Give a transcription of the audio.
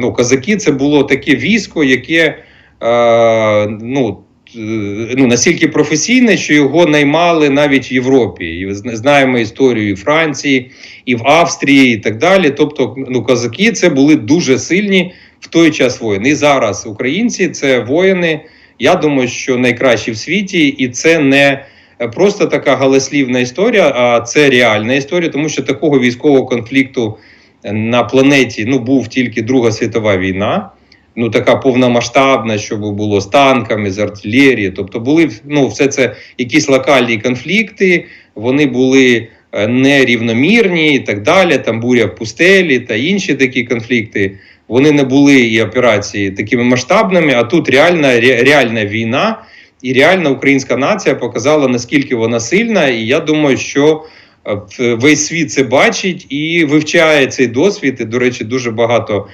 ну, козаки це було таке військо, яке е, ну, е, ну, настільки професійне, що його наймали навіть в Європі. І знаємо історію і Франції, і в Австрії, і так далі. Тобто, ну, козаки це були дуже сильні в той час воїни. І зараз українці це воїни. Я думаю, що найкращі в світі, і це не просто така галаслівна історія, а це реальна історія, тому що такого військового конфлікту на планеті ну був тільки Друга світова війна. Ну, така повномасштабна, щоб було з танками, з артилерії. Тобто були ну, все це якісь локальні конфлікти, вони були е, нерівномірні і так далі. Там буря в пустелі та інші такі конфлікти. Вони не були і операції такими масштабними, а тут реальна, ре- реальна війна, і реальна українська нація показала, наскільки вона сильна. І я думаю, що весь світ це бачить і вивчає цей досвід. І, до речі, дуже багато